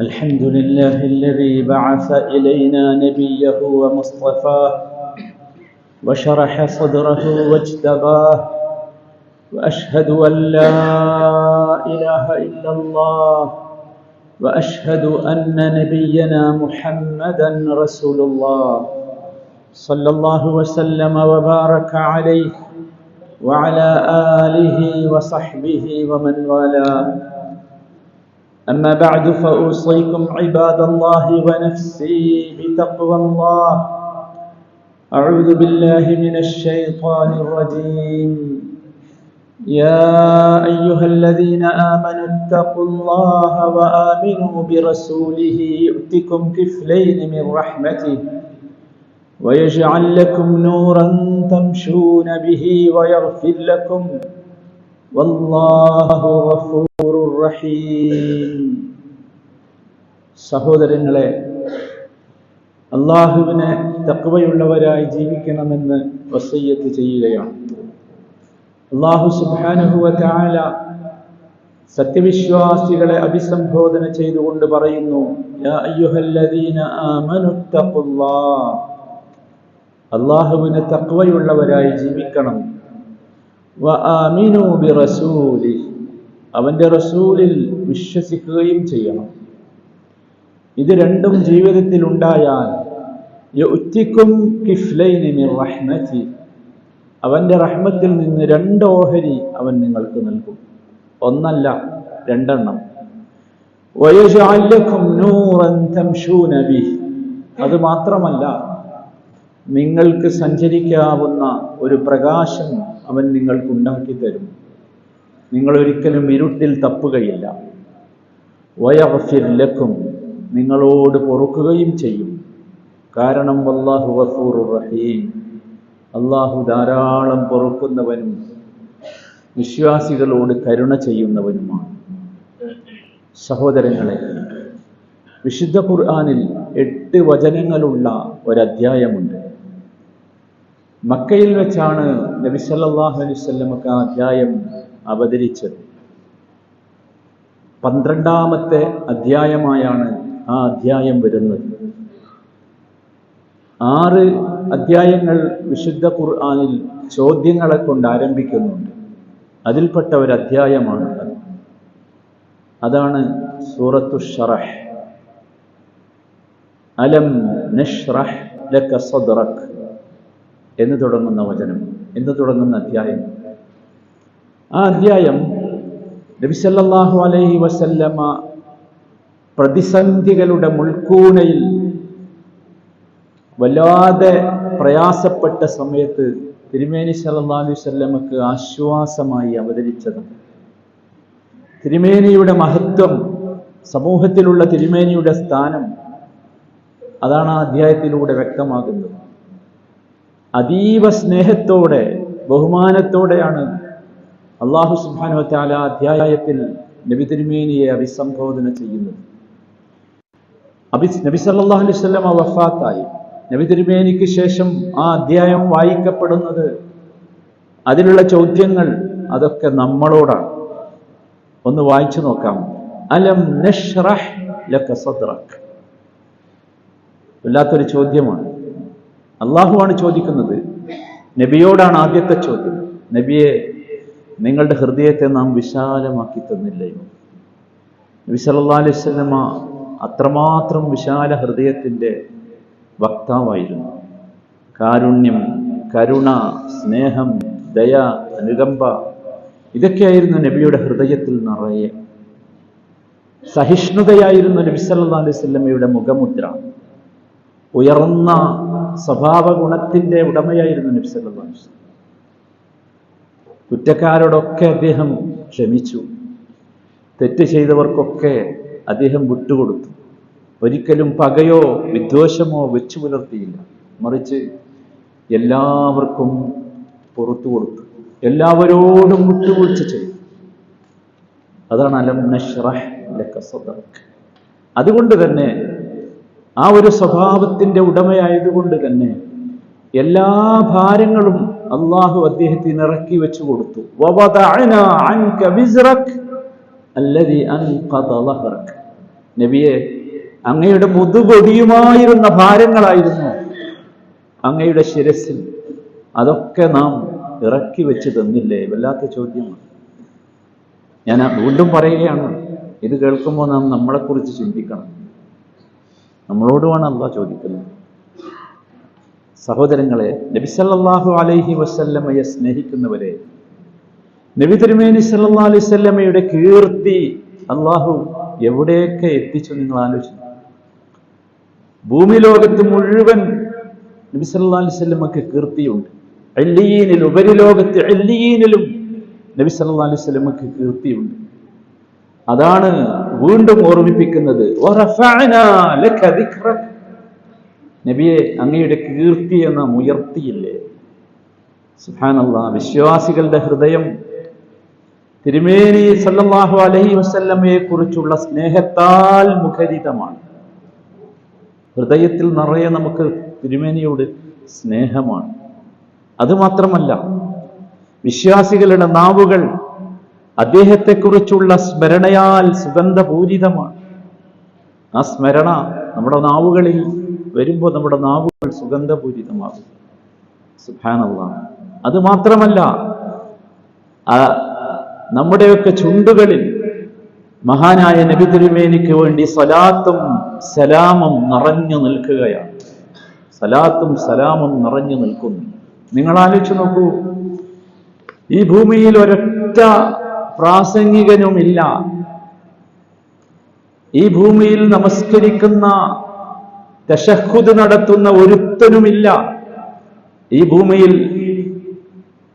الحمد لله الذي بعث إلينا نبيه ومصطفاه وشرح صدره واجتباه وأشهد أن لا إله إلا الله وأشهد أن نبينا محمدا رسول الله صلى الله وسلم وبارك عليه وعلى آله وصحبه ومن والاه. أما بعد فأوصيكم عباد الله ونفسي بتقوى الله. أعوذ بالله من الشيطان الرجيم. يا أيها الذين آمنوا اتقوا الله وآمنوا برسوله يؤتكم كفلين من رحمته ويجعل لكم نورا تمشون به ويغفر لكم. والله غفور സഹോദരങ്ങളെ അള്ളാഹുവിനെ തക്കവയുള്ളവരായി ജീവിക്കണമെന്ന് വസയ്യത്ത് ചെയ്യുകയാണ്. അള്ളാഹു സുബാനുഹുവ സത്യവിശ്വാസികളെ അഭിസംബോധന ചെയ്തുകൊണ്ട് പറയുന്നു അള്ളാഹുവിനെ തക്വയുള്ളവരായി ജീവിക്കണം. അവന്റെ റസൂലിൽ വിശ്വസിക്കുകയും ചെയ്യണം. ഇത് രണ്ടും ജീവിതത്തിൽ ഉണ്ടായാൽ അവന്റെ റഹ്മത്തിൽ നിന്ന് രണ്ട് ഓഹരി അവൻ നിങ്ങൾക്ക് നൽകും. ഒന്നല്ല രണ്ടെണ്ണം. അത് മാത്രമല്ല നിങ്ങൾക്ക് സഞ്ചരിക്കാവുന്ന ഒരു പ്രകാശം അവൻ നിങ്ങൾക്ക് ഉണ്ടാക്കി തരും നിങ്ങൾ ഒരിക്കലും ഇരുട്ടിൽ തപ്പുകയില്ല. വയഫിർലക്കും നിങ്ങളോട് പൊറുക്കുകയും ചെയ്യും. കാരണം അള്ളാഹു വസൂർ റഹീം. അള്ളാഹു ധാരാളം പൊറുക്കുന്നവനും വിശ്വാസികളോട് കരുണ ചെയ്യുന്നവനുമാണ്. സഹോദരങ്ങളെ വിശുദ്ധ ഖുർആാനിൽ എട്ട് വചനങ്ങളുള്ള ഒരധ്യായമുണ്ട്. മക്കയിൽ വെച്ചാണ് നബി സല്ലല്ലാഹു അലൈഹി വസല്ലമക്ക് ആ അധ്യായം അവതരിച്ചത്. പന്ത്രണ്ടാമത്തെ അധ്യായമായാണ് ആ അധ്യായം വരുന്നത്. ആറ് അധ്യായങ്ങൾ വിശുദ്ധ ഖുർആാനിൽ ചോദ്യങ്ങളെ കൊണ്ട് ആരംഭിക്കുന്നുണ്ട്. അതിൽപ്പെട്ട ഒരു അധ്യായമാണ് അതാണ് സൂറത്തു ഷറഹ്. അലം നഷ്റഹ് ലക സദ്റക് എന്ന് തുടങ്ങുന്ന വചനം. എന്ന് തുടങ്ങുന്ന അധ്യായം. ആ അധ്യായം നബിസല്ലാഹു അലൈഹി വസല്ലമ പ്രതിസന്ധികളുടെ മുൾക്കൂണയിൽ വല്ലാതെ പ്രയാസപ്പെട്ട സമയത്ത് തിരുമേനി സല്ലാ അലൈഹി വല്ലമക്ക് ആശ്വാസമായി അവതരിച്ചത്. തിരുമേനിയുടെ മഹത്വം സമൂഹത്തിലുള്ള തിരുമേനിയുടെ സ്ഥാനം അതാണ് ആ അധ്യായത്തിലൂടെ വ്യക്തമാകുന്നത്. അതീവ സ്നേഹത്തോടെ ബഹുമാനത്തോടെയാണ് അള്ളാഹു സുബാനു അധ്യായത്തിൽ നബി തിരുമേനിയെ അഭിസംബോധന ചെയ്യുന്നത് അബി നബി സല്ലാ സ്വലം വഫാത്തായി. നബി തിരുമേനിക്ക് ശേഷം ആ അധ്യായം വായിക്കപ്പെടുന്നത് അതിലുള്ള ചോദ്യങ്ങൾ അതൊക്കെ നമ്മളോടാണ്. ഒന്ന് വായിച്ചു നോക്കാം. അലം നഷ്റഹ് ലക വല്ലാത്തൊരു ചോദ്യമാണ്. അള്ളാഹുവാണ് ചോദിക്കുന്നത്. നബിയോടാണ് ആദ്യത്തെ ചോദ്യം. നബിയെ നിങ്ങളുടെ ഹൃദയത്തെ നാം വിശാലമാക്കി തന്നില്ലയോ നബി സല്ലാ അലൈഹി സ്വലമ അത്രമാത്രം വിശാല ഹൃദയത്തിന്റെ വക്താവായിരുന്നു. കാരുണ്യം കരുണ സ്നേഹം ദയ അനുകമ്പ ഇതൊക്കെയായിരുന്നു നബിയുടെ ഹൃദയത്തിൽ നിറയെ. സഹിഷ്ണുതയായിരുന്നു അലൈഹി സ്വല്ലമ്മയുടെ മുഖമുദ്ര ഉയർന്ന സ്വഭാവ ഗുണത്തിന്റെ ഉടമയായിരുന്നു നബി സല്ലാ അലൈഹി സ്വലം കുറ്റക്കാരോടൊക്കെ അദ്ദേഹം ക്ഷമിച്ചു. തെറ്റ് ചെയ്തവർക്കൊക്കെ അദ്ദേഹം വിട്ടുകൊടുത്തു. ഒരിക്കലും പകയോ വിദ്വേഷമോ വെച്ചു പുലർത്തിയില്ല. മറിച്ച് എല്ലാവർക്കും പുറത്തു കൊടുത്തു. എല്ലാവരോടും വിട്ടുവീഴ്ച ചെയ്തു. അതാണ് അലം നഷ്റഹ് അതുകൊണ്ട് തന്നെ ആ ഒരു സ്വഭാവത്തിന്റെ ഉടമയായതുകൊണ്ട് തന്നെ എല്ലാ ഭാരങ്ങളും അള്ളാഹു അദ്ദേഹത്തിന് ഇറക്കി വെച്ചു കൊടുത്തു. നബിയെ അങ്ങയുടെ മുതുകൊടിയുമായിരുന്ന ഭാരങ്ങളായിരുന്നു അങ്ങയുടെ ശിരസിൽ അതൊക്കെ നാം ഇറക്കി വെച്ച് തന്നില്ലേ? വല്ലാത്ത ചോദ്യമാണ്. ഞാൻ വീണ്ടും പറയുകയാണ് ഇത് കേൾക്കുമ്പോൾ നാം നമ്മളെക്കുറിച്ച് ചിന്തിക്കണം. നമ്മളോടുമാണ് അള്ളാഹ് ചോദിക്കുന്നത്. സഹോദരങ്ങളെ നബിസല്ലാഹു അലൈഹി വസല്ലമയെ സ്നേഹിക്കുന്നവരെ നബി തിരുമേനി സല്ലാ അലൈഹി സ്വല്ലമയുടെ കീർത്തി അള്ളാഹു എവിടെയൊക്കെ എത്തിച്ചു നിങ്ങൾ ആലോചിച്ചു. ഭൂമി ലോകത്ത് മുഴുവൻ നബി സല്ലാ അലൈഹി സ്വല്ലമക്ക് കീർത്തിയുണ്ട്. അല്ലീനിൽ ഉപരിലോകത്ത് അല്ലീനിലും നബി സല്ലാ അലൈഹി സ്വല്ലമക്ക് കീർത്തിയുണ്ട്. അതാണ് വീണ്ടും ഓർമ്മിപ്പിക്കുന്നത്. നബിയെ അങ്ങയുടെ കീർത്തി എന്ന ഉയർത്തിയില്ലേ സുഹാനല്ല വിശ്വാസികളുടെ ഹൃദയം തിരുമേനി സല്ലാഹു അലഹി വസ്ല്ലമയെ കുറിച്ചുള്ള സ്നേഹത്താൽ മുഖരിതമാണ്. ഹൃദയത്തിൽ നിറയെ നമുക്ക് തിരുമേനിയോട് സ്നേഹമാണ്. അതുമാത്രമല്ല വിശ്വാസികളുടെ നാവുകൾ അദ്ദേഹത്തെക്കുറിച്ചുള്ള സ്മരണയാൽ സുഗന്ധപൂരിതമാണ്. ആ സ്മരണ നമ്മുടെ നാവുകളിൽ വരുമ്പോൾ നമ്മുടെ നാവുകൾ സുഗന്ധപൂരിതമാകും. സുഹാനല്ല അത് മാത്രമല്ല നമ്മുടെയൊക്കെ ചുണ്ടുകളിൽ മഹാനായ നബി തിരുമേനിക്ക് വേണ്ടി സലാത്തും സലാമും നിറഞ്ഞു നിൽക്കുകയാണ്. സലാത്തും സലാമും നിറഞ്ഞു നിൽക്കുന്നു. നിങ്ങൾ ആലോചിച്ച് നോക്കൂ ഈ ഭൂമിയിൽ ഒരൊറ്റ പ്രാസംഗികനുമില്ല. ഈ ഭൂമിയിൽ നമസ്കരിക്കുന്ന ദശഹുദ് നടത്തുന്ന ഒരുത്തനുമില്ല ഈ ഭൂമിയിൽ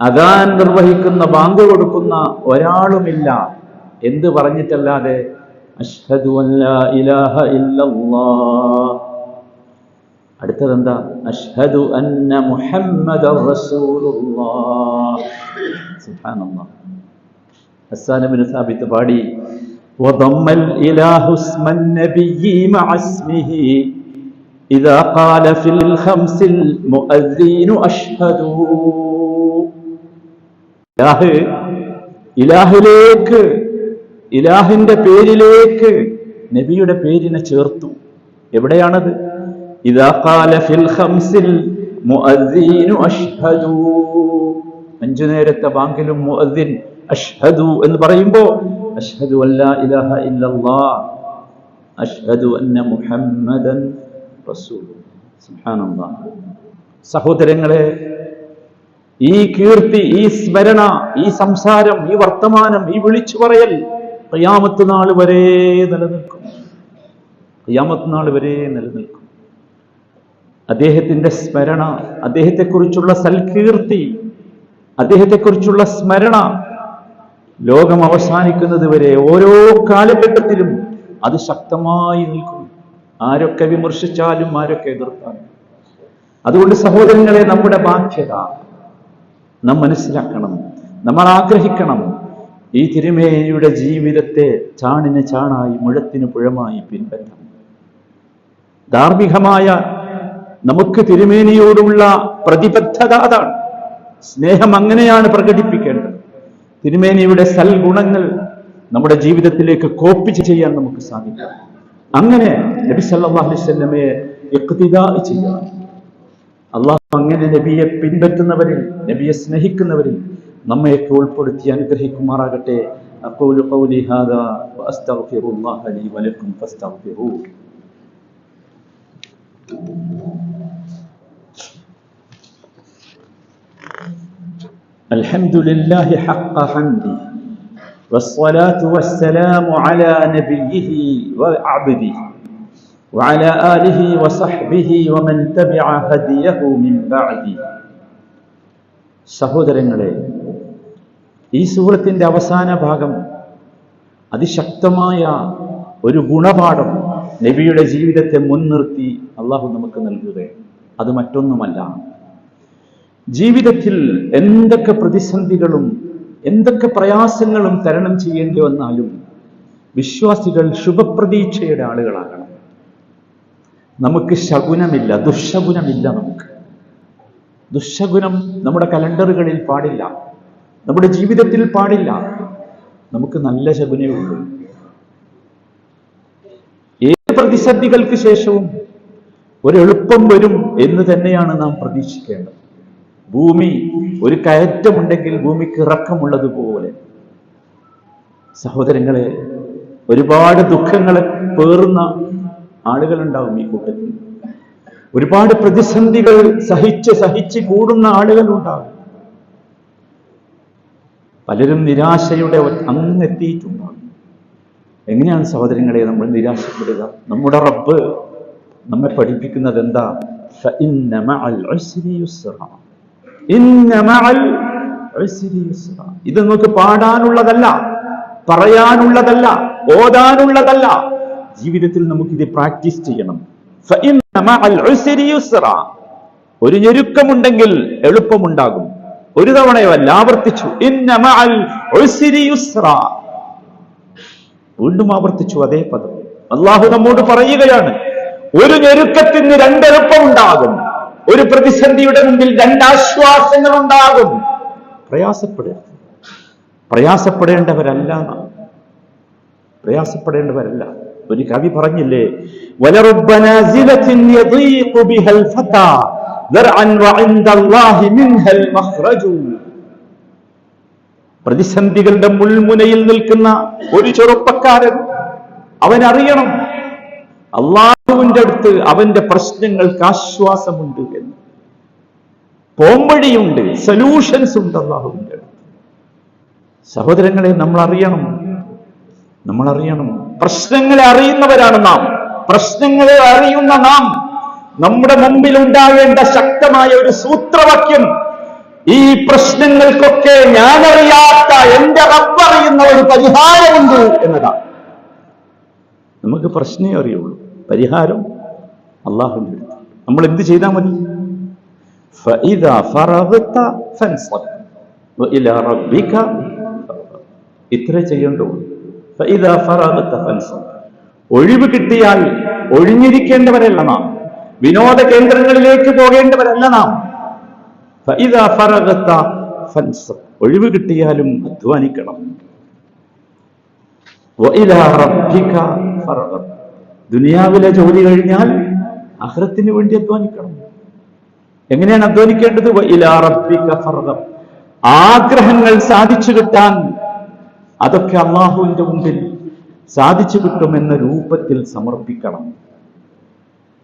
അകാൻ നിർവഹിക്കുന്ന ബാങ്ക് കൊടുക്കുന്ന ഒരാളുമില്ല എന്ത് പറഞ്ഞിട്ടല്ലാതെ അഷ്ഹദു അല്ലാ ഇലാഹ ഇല്ലല്ലാഹ് അടുത്തതെന്താ അഷ്ഹദു അന്ന മുഹമ്മദ റസൂലുള്ളാഹ് സുബ്ഹാനല്ലാഹ് ഹസ്സാൻ ഇബ്നു സാബിത്ത് പാടി وضم الإله اسم النبي مع اسمه إذا قال في الخمس المؤذين أشهد ഇലാഹ് ഇലാഹിലേക്ക് ഇലാഹിന്റെ പേരിലേക്ക് നബിയുടെ പേരിനെ ചേർത്തു എവിടെയാണത് ഇതാ ഖാല ഫിൽ ഖംസിൽ മുഅദ്ദീനു അഷ്ഹദു അഞ്ചു നേരത്തെ ബാങ്കിലും മുഅദ്ദിൻ അഷ്ഹദു എന്ന് പറയുമ്പോ അഷ്ഹദു അല്ലാ ഇലാഹ ഇല്ലല്ലാഹ് അഷ്ഹദു അന്ന മുഹമ്മദൻ റസൂൽ സുബ്ഹാനല്ലാഹ് സഹോദരങ്ങളെ ഈ കീർത്തി ഈ സ്മരണ ഈ സംസാരം ഈ വർത്തമാനം ഈ വിളിച്ചു പറയൽ കയ്യാമത്ത് നാൾ വരെ നിലനിൽക്കും. കയ്യാമത്ത് നാൾ വരെ നിലനിൽക്കും. അദ്ദേഹത്തിന്റെ സ്മരണ അദ്ദേഹത്തെക്കുറിച്ചുള്ള സൽകീർത്തി അദ്ദേഹത്തെക്കുറിച്ചുള്ള സ്മരണ ലോകം അവസാനിക്കുന്നത് വരെ ഓരോ കാലഘട്ടത്തിലും അത് ശക്തമായി നിൽക്കും. ആരൊക്കെ വിമർശിച്ചാലും ആരൊക്കെ എതിർത്താലും. അതുകൊണ്ട് സഹോദരങ്ങളെ നമ്മുടെ ബാധ്യത നാം മനസ്സിലാക്കണം നമ്മൾ ആഗ്രഹിക്കണം. ഈ തിരുമേനിയുടെ ജീവിതത്തെ ചാണിന് ചാണായി മുഴത്തിന് പുഴമായി പിൻപറ്റണം ധാർമ്മികമായ നമുക്ക് തിരുമേനിയോടുള്ള പ്രതിബദ്ധത അതാണ്. സ്നേഹം അങ്ങനെയാണ് പ്രകടിപ്പിക്കേണ്ടത്. തിരുമേനിയുടെ സൽഗുണങ്ങൾ നമ്മുടെ ജീവിതത്തിലേക്ക് കോപ്പി ചെയ്യാൻ നമുക്ക് സാധിക്കും. അങ്ങനെ നബി സല്ലല്ലാഹു അലൈഹി വസല്ലമയെ ഇഖ്തിദാ ചെയ്യണം അള്ളാഹു അങ്ങനെ നബിയെ പിൻപറ്റുന്നവരിൽ നബിയെ സ്നേഹിക്കുന്നവരിൽ നമ്മയൊക്കെ ഉൾപ്പെടുത്തി അനുഗ്രഹിക്കുമാറാകട്ടെ أقول قولي هذا وأستغفر الله لي ولكم فاستغفروه الحمد لله حق حمده والصلاة والسلام على نبيه وعبده وعلى آله وصحبه ومن تبع هديه من بعده സഹോദരങ്ങളെ ഈ സൂറത്തിന്റെ അവസാന ഭാഗം അതിശക്തമായ ഒരു ഗുണപാഠം നബിയുടെ ജീവിതത്തെ മുൻനിർത്തി അള്ളാഹു നമുക്ക് നൽകുകയാണ് അത് മറ്റൊന്നുമല്ല ജീവിതത്തിൽ എന്തൊക്കെ പ്രതിസന്ധികളും എന്തൊക്കെ പ്രയാസങ്ങളും തരണം ചെയ്യേണ്ടി വന്നാലും വിശ്വാസികൾ ശുഭപ്രതീക്ഷയുടെ ആളുകളാകണം. നമുക്ക് ശകുനമില്ല ദുശകുനമില്ല നമുക്ക്. ദുശകുനം നമ്മുടെ കലണ്ടറുകളിൽ പാടില്ല നമ്മുടെ ജീവിതത്തിൽ പാടില്ല. നമുക്ക് നല്ല ശകുനേ ഉള്ളൂ. ഏത് പ്രതിസന്ധികൾക്ക് ശേഷവും ഒരെളുപ്പം വരും എന്ന് തന്നെയാണ് നാം പ്രതീക്ഷിക്കേണ്ടത്. ഭൂമി ഒരു കയറ്റമുണ്ടെങ്കിൽ ഭൂമിക്ക് ഇറക്കമുള്ളതുപോലെ സഹോദരങ്ങളെ ഒരുപാട് ദുഃഖങ്ങളെ പേറുന്ന ആളുകളുണ്ടാവും ഈ കൂട്ടത്തിൽ. ഒരുപാട് പ്രതിസന്ധികൾ സഹിച്ച് സഹിച്ച് കൂടുന്ന ആളുകളുണ്ടാവും. പലരും നിരാശയുടെ അങ്ങെത്തിയിട്ടുണ്ടാകും എങ്ങനെയാണ് സഹോദരങ്ങളെ നമ്മൾ നിരാശപ്പെടുക? നമ്മുടെ റബ്ബ് നമ്മെ പഠിപ്പിക്കുന്നത് എന്താ? ഇത് നമുക്ക് പാടാനുള്ളതല്ല പറയാനുള്ളതല്ല ഓതാനുള്ളതല്ല. ജീവിതത്തിൽ നമുക്കിത് പ്രാക്ടീസ് ചെയ്യണം. ഒരു ഞെരുക്കമുണ്ടെങ്കിൽ എളുപ്പമുണ്ടാകും. ഒരു തവണയല്ല ആവർത്തിച്ചു. വീണ്ടും ആവർത്തിച്ചു അതേ പദം. അള്ളാഹു നമ്മോട് പറയുകയാണ് ഒരു ഞെരുക്കത്തിന് രണ്ടെളുപ്പമുണ്ടാകും. ഒരു പ്രതിസന്ധിയുടെ മുമ്പിൽ രണ്ടാശ്വാസങ്ങൾ ഉണ്ടാകും പ്രയാസപ്പെടുക പ്രയാസപ്പെടേണ്ടവരല്ല പ്രയാസപ്പെടേണ്ടവരല്ല. ഒരു കവി പറഞ്ഞില്ലേ പ്രതിസന്ധികളുടെ മുൾമുനയിൽ നിൽക്കുന്ന ഒരു ചെറുപ്പക്കാരൻ അവനറിയണം. അള്ളാഹുവിന്റെ അടുത്ത് അവന്റെ പ്രശ്നങ്ങൾക്ക് ആശ്വാസമുണ്ട് എന്ന്. പോംവഴിയുണ്ട് സൊല്യൂഷൻസ് ഉണ്ട് അള്ളാഹുവിന്റെ അടുത്ത്. സഹോദരങ്ങളെ നമ്മൾ അറിയണം നമ്മൾ അറിയണം പ്രശ്നങ്ങളെ അറിയുന്നവരാണ് നാം. പ്രശ്നങ്ങളെ അറിയുന്ന നാം. നമ്മുടെ മുമ്പിൽ ഉണ്ടാകേണ്ട ശക്തമായ ഒരു സൂത്രവാക്യം ഈ പ്രശ്നങ്ങൾക്കൊക്കെ ഞാനറിയാത്ത എന്റെ റബ്ബറിയുന്ന ഒരു പരിഹാരമുണ്ട് എന്നതാണ്. നമുക്ക് പ്രശ്നമേ അറിയുള്ളൂ. പരിഹാരം അള്ളാഹുവിന്റെ അടുത്ത്. നമ്മൾ എന്ത് ചെയ്താൽ മതി? ഇത്ര ചെയ്യണ്ടോ ഒഴിവ് കിട്ടിയാൽ ഒഴിഞ്ഞിരിക്കേണ്ടവരല്ല നാം. വിനോദ കേന്ദ്രങ്ങളിലേക്ക് പോകേണ്ടവരല്ല നാം. ഒഴിവ് കിട്ടിയാലും അധ്വാനിക്കണം. ദുനിയാവിലെ ജോലി കഴിഞ്ഞാൽ അഹ്റത്തിന് വേണ്ടി അധ്വാനിക്കണം. എങ്ങനെയാണ് അധ്വാനിക്കേണ്ടത്? ആഗ്രഹങ്ങൾ സാധിച്ചു കിട്ടാൻ അതൊക്കെ അള്ളാഹുവിന്റെ മുമ്പിൽ സാധിച്ചു കിട്ടുമെന്ന രൂപത്തിൽ സമർപ്പിക്കണം.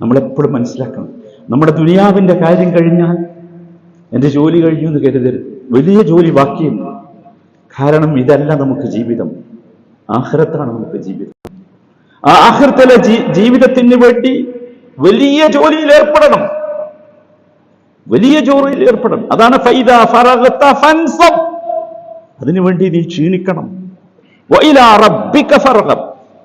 നമ്മളെപ്പോഴും മനസ്സിലാക്കണം. നമ്മുടെ ദുനിയാവിന്റെ കാര്യം കഴിഞ്ഞാൽ എന്റെ ജോലി കഴിഞ്ഞു എന്ന് കരുതരുത്. വലിയ ജോലി ബാക്കിയുണ്ട്. കാരണം ഇതല്ല നമുക്ക് ജീവിതം. ആഹ്റത്താണ് നമുക്ക് ജീവിതം. ആ ആഹ്റത്തിലെ ജീ- ജീവിതത്തിന് വേണ്ടി വലിയ ജോലിയിൽ ഏർപ്പെടണം. വലിയ ജോലിയിൽ ഏർപ്പെടണം. അതാണ് ഫൈദ അതിനുവേണ്ടി നീ ക്ഷീണിക്കണം.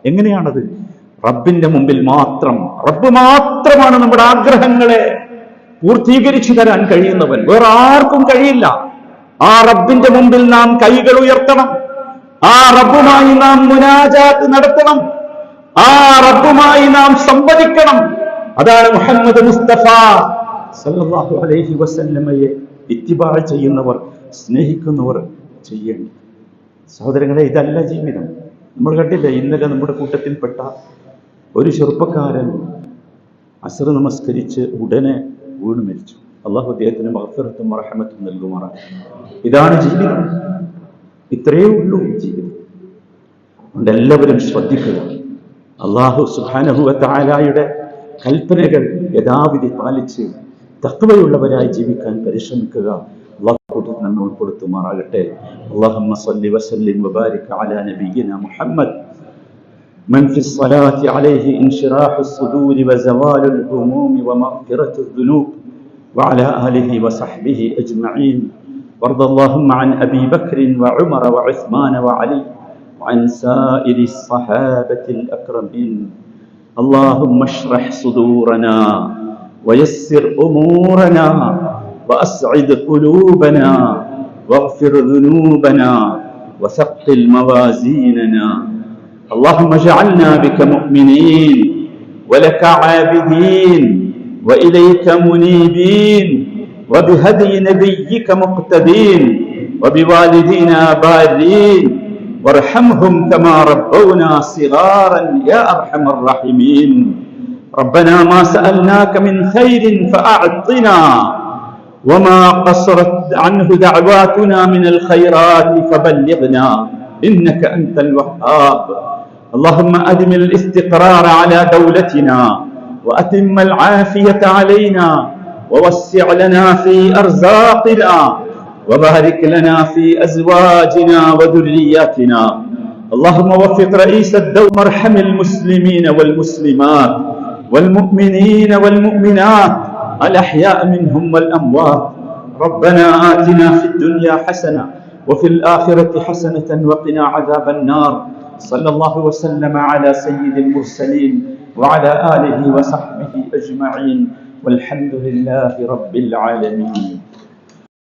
എങ്ങനെയാണത്? റബ്ബിന്റെ മുമ്പിൽ മാത്രം. റബ്ബ് മാത്രമാണ് നമ്മുടെ ആഗ്രഹങ്ങളെ പൂർത്തീകരിച്ചു തരാൻ കഴിയുന്നവൻ. വേറെ ആർക്കും കഴിയില്ല. ആ റബ്ബിന്റെ മുമ്പിൽ നാം കൈകൾ ഉയർത്തണം. ആ റബ്ബുമായി നാം മുനാജാത്ത് നടത്തണം. ആ റബ്ബുമായി നാം സംവദിക്കണം. അതാണ് മുഹമ്മദ് മുസ്തഫ സല്ലല്ലാഹു അലൈഹി വസല്ലമയെ ഇത്തിബാ ചെയ്യുന്നവർ സ്നേഹിക്കുന്നവർ ചെയ്യേണ്ടി സഹോദരങ്ങളെ ഇതല്ല ജീവിതം. നമ്മൾ കണ്ടില്ല ഇന്നലെ നമ്മുടെ കൂട്ടത്തിൽപ്പെട്ട ഒരു ചെറുപ്പക്കാരൻ അസർ നമസ്കരിച്ച് ഉടനെ വീണ് മരിച്ചു. അള്ളാഹു അദ്ദേഹത്തിന് മഹഫിറത്തും മറഹമത്തും നൽകുമാറാണ്. ഇതാണ് ജീവിതം. ഇത്രയേ ഉള്ളൂ ജീവിതം. അതുകൊണ്ട് എല്ലാവരും ശ്രദ്ധിക്കുക. അള്ളാഹു സുഹാനഹുവ താലായുടെ കൽപ്പനകൾ യഥാവിധി പാലിച്ച് തത്വയുള്ളവരായി ജീവിക്കാൻ പരിശ്രമിക്കുക അള്ളാഹു കൂട്ടത്തിൽ നമ്മെ ഉൾപ്പെടുത്തുമാറാകട്ടെ അള്ളാഹുമ്മ സല്ലി വസല്ലിം വബാരിക് അലാ നബിയ്യിന മുഹമ്മദ് من في الصلاة عليه انشراح الصدور وزوال الهموم ومغفرة الذنوب وعلى آله وصحبه أجمعين وارض اللهم عن أبي بكر وعمر وعثمان وعلي وعن سائر الصحابة الأكرمين. اللهم اشرح صدورنا ويسر أمورنا وأسعد قلوبنا واغفر ذنوبنا وثقل موازيننا. اللهم اجعلنا بك مؤمنين ولك عابدين وإليك منيبين وبهدي نبيك مقتدين وبوالدينا بارين وارحمهم كما ربونا صغارا يا أرحم الراحمين. ربنا ما سألناك من خير فأعطنا وما قصرت عنه دعواتنا من الخيرات فبلغنا إنك أنت الوهاب. اللهم أدم الاستقرار على دولتنا وأتم العافية علينا ووسع لنا في أرزاقنا وبارك لنا في أزواجنا وذرياتنا. اللهم وفق رئيس الدولة وارحم المسلمين والمسلمات والمؤمنين والمؤمنات. الأحياء منهم والأموات. ربنا آتنا في الدنيا حسنة وفي الآخرة حسنة وقنا عذاب النار. صلى الله وسلم على سيد المرسلين وعلى آله وصحبه أجمعين. والحمد لله رب العالمين.